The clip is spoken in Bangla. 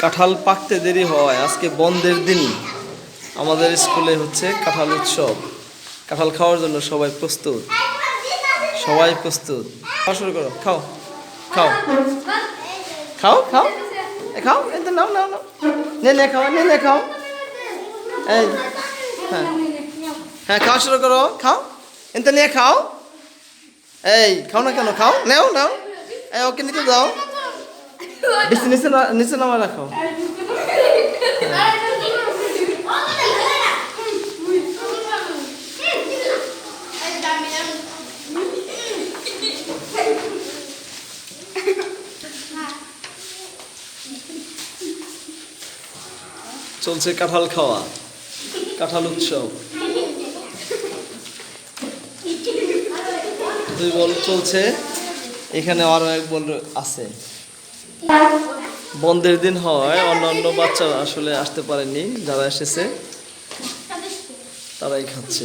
কাঁঠাল পাকতে দেরি হয়। আজকে বন্ধের দিন। আমাদের স্কুলে হচ্ছে কাঁঠাল উৎসব। কাঁঠাল খাওয়ার জন্য সবাই প্রস্তুত। সবাই প্রস্তুত। খাওয়া শুরু করো। খাও। খাও। খাও খাও। খাও। এই তো নাও নাও নাও। নে নে, খাও, নে নে, খাও। এই হ্যাঁ। হ্যাঁ খাওয়া শুরু করো। খাও। এনতে নিয়ে খাও। এই, খাও না কেন? খাও। নেও, নাও। এই, ওকে নিতে দাও। নিচে নামা রাখো চলছে কাঁঠাল খাওয়া, কাঁঠাল উৎসব। দুই বল চলছে, এখানে আরও এক বল আছে। বন্ধের দিন হয় অন্য অন্য বাচ্চারা আসলে আসতে পারেনি যারা এসেছে তারাই খাচ্ছে।